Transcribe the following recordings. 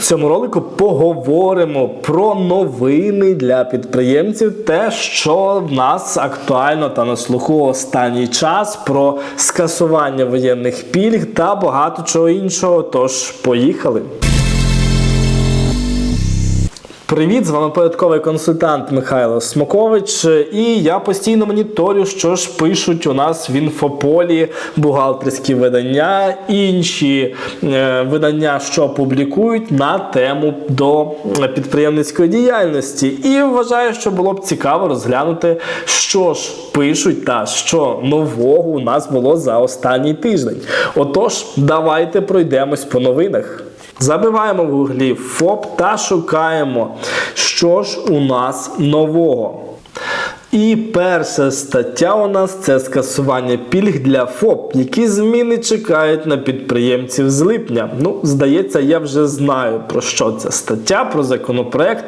Цьому ролику поговоримо про новини для підприємців, те, що в нас актуально та на слуху останній час, про скасування воєнних пільг та багато чого іншого. Тож, поїхали. Привіт, з вами податковий консультант Михайло Смокович. І я постійно моніторю, що ж пишуть у нас в інфополі бухгалтерські видання, інші е, видання, що публікують на тему до підприємницької діяльності. І вважаю, що було б цікаво розглянути, що ж пишуть та що нового у нас було за останній тиждень. Отож, давайте пройдемось по новинах. Забиваємо в гуглі ФОП та шукаємо, що ж у нас нового. І перша стаття у нас це скасування пільг для ФОП, які зміни чекають на підприємців з липня. Ну, здається, я вже знаю про що ця стаття, про законопроект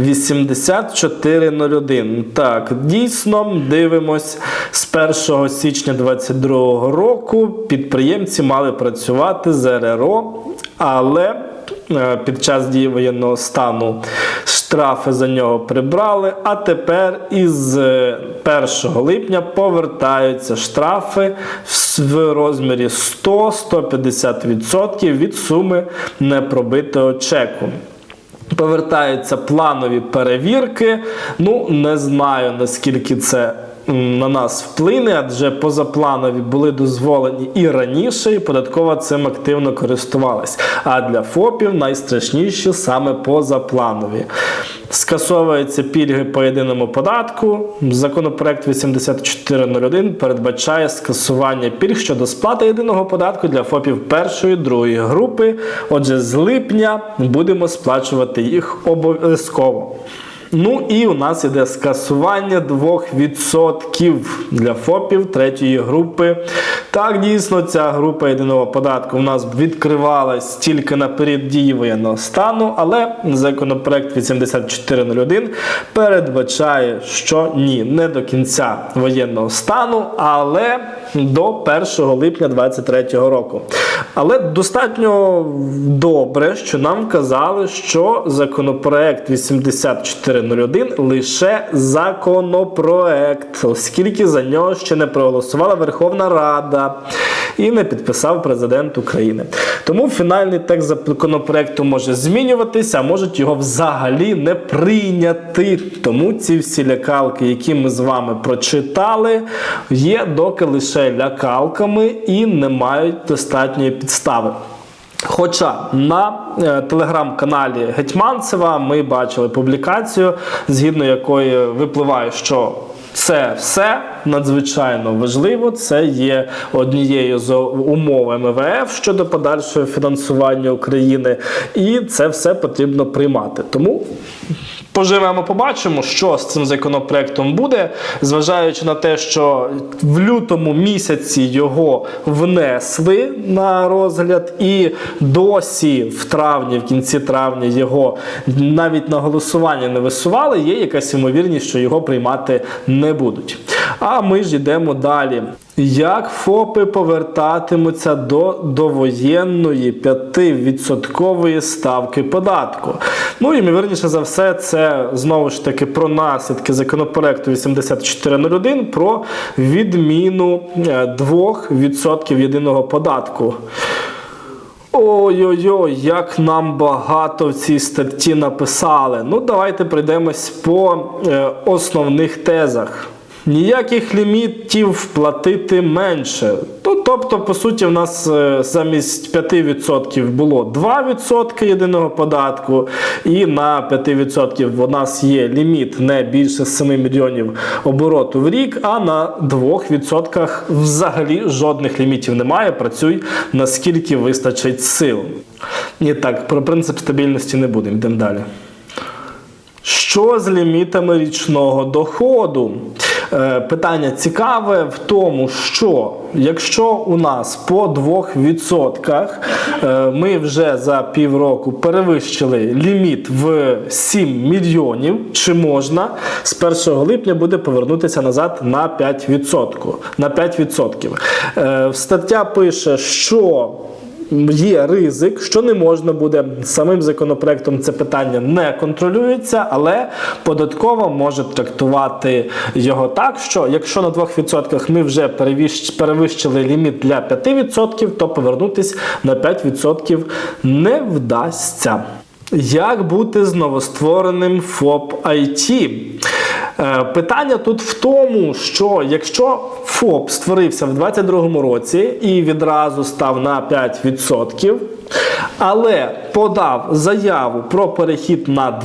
8401. Так, дійсно, дивимось, з 1 січня 2022 року підприємці мали працювати з РРО, але е, під час дії воєнного стану штрафи за нього прибрали, а тепер із е, 1 липня повертаються штрафи в- розмірі 100-150% від суми непробитого чеку. Повертаються планові перевірки. Ну, не знаю наскільки це на нас вплине, адже позапланові були дозволені і раніше, і податкова цим активно користувалась. А для ФОПів найстрашніші саме позапланові. Скасовуються пільги по єдиному податку. Законопроект 8401 передбачає скасування пільг щодо сплати єдиного податку для ФОПів першої другої групи. Отже, з липня будемо сплачувати їх обов'язково. Ну і у нас іде скасування 2% для ФОПів третьої групи. Так, дійсно, ця група єдиного податку у нас відкривалась тільки на період дії воєнного стану, але законопроект 8401 передбачає, що ні, не до кінця воєнного стану, але до 1 липня 2023 року. Але достатньо добре, що нам вказали, що законопроект 8401 лише законопроект, оскільки за нього ще не проголосувала Верховна Рада і не підписав президент України. Тому фінальний текст законопроекту може змінюватися, а можуть його взагалі не прийняти. Тому ці всі лякалки, які ми з вами прочитали, є доки лише лякалками і не мають достатньої підстави. Хоча на е, телеграм-каналі Гетьманцева ми бачили публікацію, згідно якої випливає, що це все надзвичайно важливо. Це є однією з умов МВФ щодо подальшого фінансування України, і це все потрібно приймати. Тому поживемо, побачимо, що з цим законопроектом буде, зважаючи на те, що в лютому місяці його внесли на розгляд, і досі в травні, в кінці травня його навіть на голосування не висували. Є якась ймовірність, що його приймати не будуть. А ми ж йдемо далі. Як ФОПи повертатимуться до довоєнної 5% ставки податку? Ну, ймовірніше за все, це знову ж таки про наслідки законопроекту 8401 про відміну е, 2% єдиного податку. Ой-ой-ой, як нам багато в цій статті написали. Ну, давайте пройдемось по е, основних тезах. Ніяких лімітів платити менше. То, тобто, по суті, в нас е, замість 5% було 2% єдиного податку, і на 5% у нас є ліміт не більше 7 мільйонів обороту в рік, а на 2% взагалі жодних лімітів немає. Працюй наскільки вистачить сил. І так, про принцип стабільності не будемо, йдемо далі. Що з лімітами річного доходу? Е, Питання цікаве в тому, що якщо у нас по 2% е, ми вже за півроку перевищили ліміт в 7 мільйонів, чи можна з 1 липня буде повернутися назад на 5%? На 5%. Е, Стаття пише, що є ризик, що не можна буде самим законопроектом це питання не контролюється, але податкова може трактувати його так, що якщо на 2% ми вже перевищили ліміт для 5%, то повернутись на 5% не вдасться. Як бути з новоствореним ФОП IT? Е, Питання тут в тому, що якщо ФОП створився в 2022 році і відразу став на 5%, але подав заяву про перехід на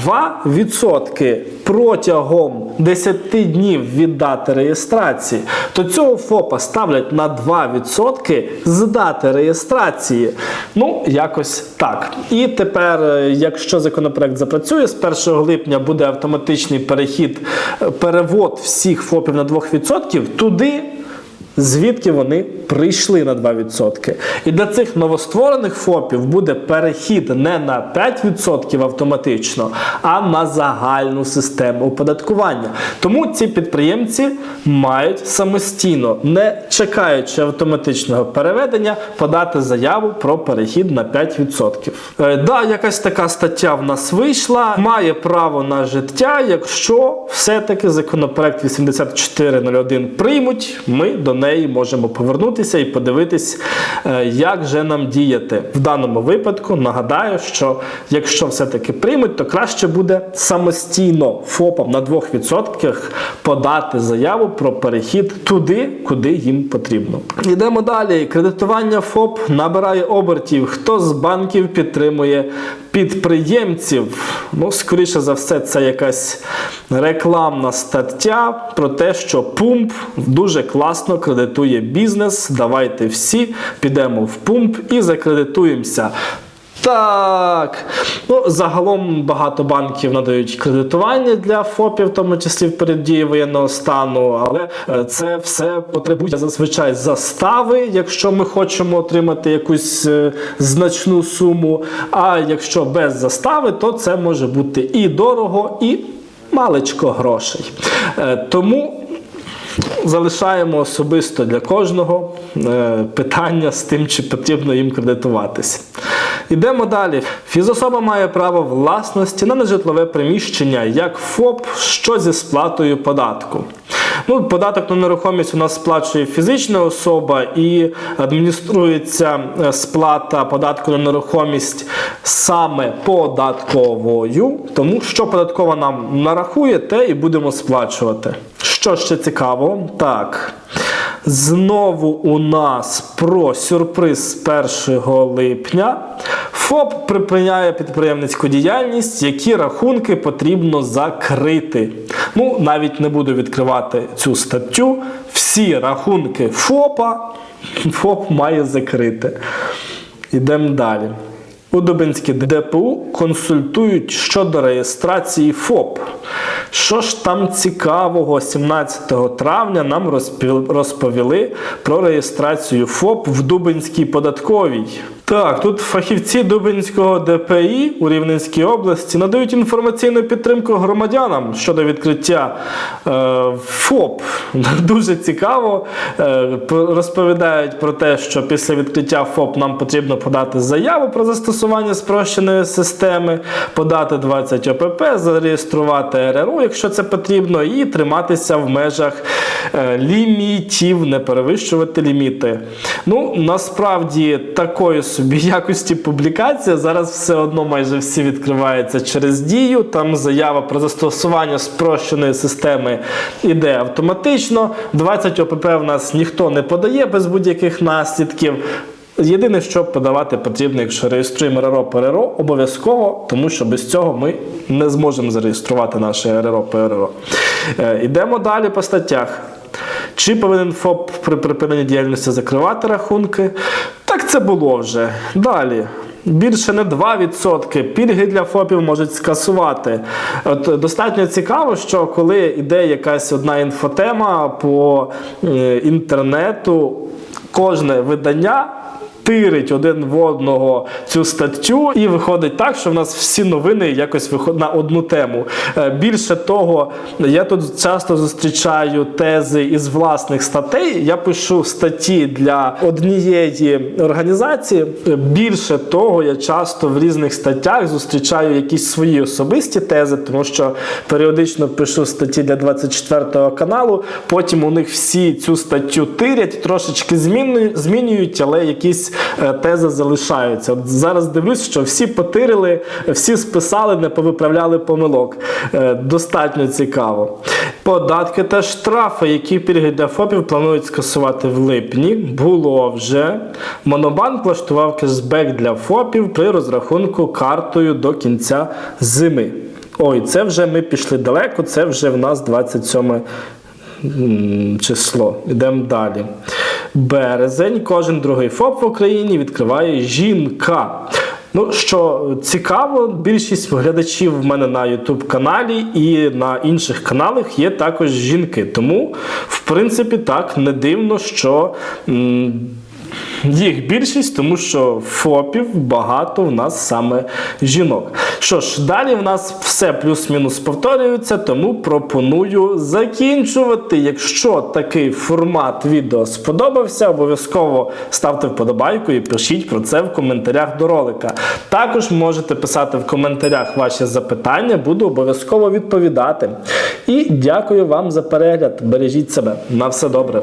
2% протягом 10 днів від дати реєстрації, то цього ФОПа ставлять на 2% з дати реєстрації. Ну, якось так. І тепер, е, якщо законопроект запрацює, з 1 липня буде автоматичний перехід, е, перевод всіх ФОПів на 2% туди. Звідки вони прийшли на 2%. І для цих новостворених ФОПів буде перехід не на 5% автоматично, а на загальну систему оподаткування. Тому ці підприємці мають самостійно, не чекаючи автоматичного переведення, подати заяву про перехід на 5%. Е, да, якась така стаття в нас вийшла. Має право на життя, якщо все-таки законопроект 8401 приймуть, ми до неї можемо повернутися і подивитись, е, як же нам діяти. В даному випадку нагадаю, що якщо все-таки приймуть, то краще буде самостійно ФОПам на 2% подати заяву про перехід туди, куди їм потрібно. Йдемо далі. Кредитування ФОП набирає обертів. Хто з банків підтримує підприємців? Ну, скоріше за все, це якась рекламна стаття про те, що пумп дуже класно кредитує бізнес. Давайте всі підемо в пумп і закредитуємося. Так, ну загалом багато банків надають кредитування для ФОПів, в тому числі в переддії воєнного стану, але е, це все потребує зазвичай застави, якщо ми хочемо отримати якусь е, значну суму. А якщо без застави, то це може бути і дорого, і маличко грошей. Е, Тому залишаємо особисто для кожного питання з тим, чи потрібно їм кредитуватись. Ідемо далі. Фізособа має право власності на нежитлове приміщення як ФОП, що зі сплатою податку. Ну, податок на нерухомість у нас сплачує фізична особа і адмініструється е, сплата податку на нерухомість саме податковою. Тому що податкова нам нарахує, те і будемо сплачувати. Що ще цікаво? Так. Знову у нас про сюрприз з 1 липня. ФОП припиняє підприємницьку діяльність, які рахунки потрібно закрити. Ну, навіть не буду відкривати цю статтю. Всі рахунки ФОПа ФОП має закрити. Йдемо далі. У Дубинській ДПУ консультують щодо реєстрації ФОП. Що ж там цікавого 17 травня нам розповіли про реєстрацію ФОП в Дубинській податковій. Так, тут фахівці Дубинського ДПІ у Рівненській області надають інформаційну підтримку громадянам щодо відкриття е, ФОП. Дуже цікаво. Е, розповідають про те, що після відкриття ФОП нам потрібно подати заяву про застосування спрощеної системи, подати 20 ОПП, зареєструвати РРУ, якщо це потрібно, і триматися в межах лімітів, не перевищувати ліміти. Ну, насправді такої собі якості публікація. Зараз все одно майже всі відкриваються через дію. Там заява про застосування спрощеної системи іде автоматично. 20 ОПП в нас ніхто не подає без будь-яких наслідків. Єдине, що подавати потрібно, якщо реєструємо РРО ПРРО, обов'язково, тому що без цього ми не зможемо зареєструвати наше РРО ПРРО. Е, Йдемо далі по статтях. Чи повинен ФОП при припиненні діяльності закривати рахунки? Так це було вже. Далі. Більше не 2% пільги для ФОПів можуть скасувати. От достатньо цікаво, що коли йде якась одна інфотема по е, інтернету, кожне видання втирить один в одного цю статтю, і виходить так, що в нас всі новини якось виходять на одну тему. Е, Більше того, я тут часто зустрічаю тези із власних статей. Я пишу статті для однієї організації. Е, Більше того, я часто в різних статтях зустрічаю якісь свої особисті тези, тому що періодично пишу статті для 24 каналу. Потім у них всі цю статтю тирять, трошечки змінюють, але якісь тези залишаються. От зараз дивлюсь, що всі потирили, всі списали, не повиправляли помилок. Е, Достатньо цікаво. Податки та штрафи, які пільги для ФОПів планують скасувати в липні. Було вже. Монобанк влаштував кешбек для ФОПів при розрахунку картою до кінця зими. Ой, це вже ми пішли далеко, це вже в нас 27 число. Йдемо далі. Березень. Кожен другий ФОП в Україні відкриває жінка. Ну, що цікаво, більшість глядачів в мене на YouTube каналі і на інших каналах є також жінки. Тому, в принципі, так не дивно, що. м, їх більшість, тому що ФОПів багато в нас саме жінок. Що ж, далі в нас все плюс-мінус повторюється, тому пропоную закінчувати. Якщо такий формат відео сподобався, обов'язково ставте вподобайку і пишіть про це в коментарях до ролика. Також можете писати в коментарях ваші запитання, буду обов'язково відповідати. І дякую вам за перегляд. Бережіть себе. На все добре.